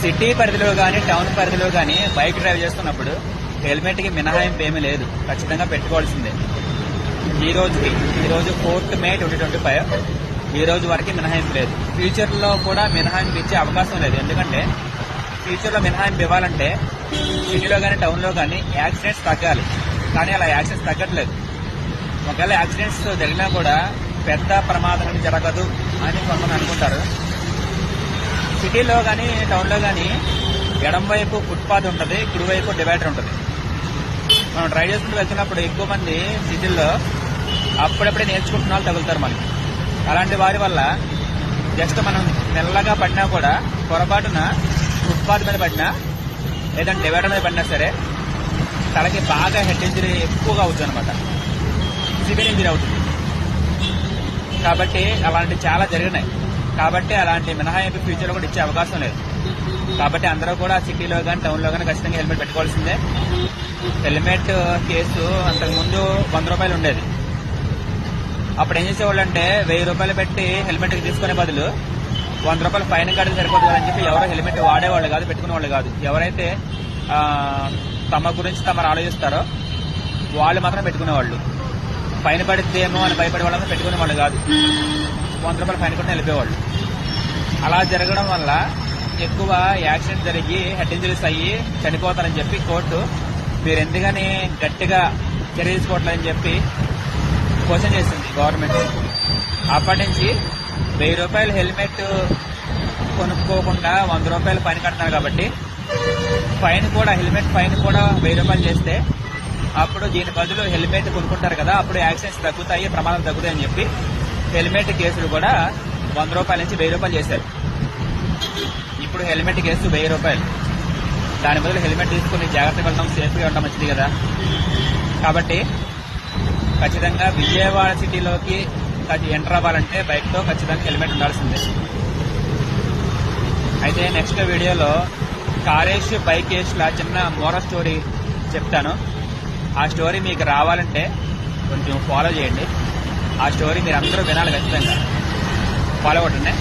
City పరిధిలో కానీ town పరిధిలో కానీ బైక్ డ్రైవ్ చేస్తున్నప్పుడు హెల్మెట్కి మినహాయింపు ఏమీ లేదు. ఖచ్చితంగా పెట్టుకోవాల్సిందే. ఈ రోజుకి ఈ రోజు fourth May twenty twenty five. ఈ రోజు వరకు మినహాయింపు లేదు. ఫ్యూచర్లో కూడా మినహాయింపు ఇచ్చే అవకాశం లేదు. ఎందుకంటే ఫ్యూచర్లో మినహాయింపు ఇవ్వాలంటే సిటీలో కానీ టౌన్లో కానీ యాక్సిడెంట్స్ తగ్గాలి. కానీ అలా యాక్సిడెంట్స్ తగ్గట్లేదు. ఒకవేళ యాక్సిడెంట్స్ జరిగినా కూడా పెద్ద ప్రమాదం జరగదు అని కొంతమంది అనుకుంటారు. సిటీలో కానీ టౌన్లో కానీ ఎడం వైపు ఫుట్పాత్ ఉంటుంది కుడివైపు డివైడర్ ఉంటుంది. మనం డ్రైవ్ చేసుకుంటూ వెళ్తున్నప్పుడు ఎక్కువ మంది సిటీల్లో అప్పుడప్పుడే నేర్చుకుంటున్న వాళ్ళు తగులుతారు మనకి. అలాంటి వారి వల్ల జస్ట్ మనం తెల్లగా పడినా కూడా పొరపాటున ఫుట్పాత్ మీద పడినా లేదంటే డివైడర్ మీద పడినా సరే తలకి బాగా హెడ్ ఇంజరీ ఎక్కువగా అవుతుంది అనమాట సివియర్ ఇంజరీ అవుతుంది. కాబట్టి అలాంటివి చాలా జరిగినాయి. కాబట్టి అలాంటి మినహాయింపు ఫ్యూచర్లో కూడా ఇచ్చే అవకాశం లేదు. కాబట్టి అందరూ కూడా సిటీలో కానీ టౌన్లో కానీ ఖచ్చితంగా హెల్మెట్ పెట్టుకోవాల్సిందే. హెల్మెట్ కేసు అంతకు ముందు వంద రూపాయలు ఉండేది. అప్పుడు ఏం చేసేవాళ్ళు అంటే వెయ్యి రూపాయలు పెట్టి హెల్మెట్ తీసుకునే బదులు వంద రూపాయలు ఫైన్ కడితే సరిపోతుంది అని చెప్పి ఎవరు హెల్మెట్ వాడేవాళ్ళు కాదు పెట్టుకునేవాళ్ళు కాదు. ఎవరైతే తమ గురించి తమరు ఆలోచిస్తారో వాళ్ళు మాత్రం పెట్టుకునేవాళ్ళు. ఫైన్ పడితేమో అని భయపడే వాళ్ళు పెట్టుకునే వాళ్ళు కాదు. వంద రూపాయలు ఫైన్ కూడా వెళ్ళిపోయేవాళ్ళు. అలా జరగడం వల్ల ఎక్కువ యాక్సిడెంట్ జరిగి హెడ్ ఇంజరీస్ అయ్యి చనిపోతారని చెప్పి కోర్టు మీరు ఎందుకని గట్టిగా చర్య తీసుకోవట్లేదని చెప్పి క్వశ్చన్ చేసింది గవర్నమెంట్. అప్పటి నుంచి వెయ్యి రూపాయలు హెల్మెట్ కొనుక్కోకుండా వంద రూపాయలు ఫైన్ కడతారు కాబట్టి ఫైన్ కూడా హెల్మెట్ ఫైన్ కూడా వెయ్యి రూపాయలు చేస్తే అప్పుడు దీని బదులు హెల్మెట్ కొనుక్కుంటారు కదా అప్పుడు యాక్సిడెంట్స్ తగ్గుతాయి ప్రమాదం తగ్గుతాయని చెప్పి హెల్మెట్ కేసులు కూడా వంద రూపాయల నుంచి వెయ్యి రూపాయలు చేశారు. ఇప్పుడు హెల్మెట్ కేసు వెయ్యి రూపాయలు. దాని బదులు హెల్మెట్ తీసుకుని జాగ్రత్తగా ఉండడం సేఫ్గా ఉండడం మంచిది కదా. కాబట్టి ఖచ్చితంగా విజయవాడ సిటీలోకి ఎంటర్ అవ్వాలంటే బైక్తో ఖచ్చితంగా హెల్మెట్ ఉండాల్సిందే. అయితే నెక్స్ట్ వీడియోలో కారేష్ బైక్ లా చిన్న మోర స్టోరీ చెప్తాను. ఆ స్టోరీ మీకు రావాలంటే కొంచెం ఫాలో చేయండి. ఆ స్టోరీ మీరు అందరూ వినాలి ఖచ్చితంగా. ఫాలో కొట్టండి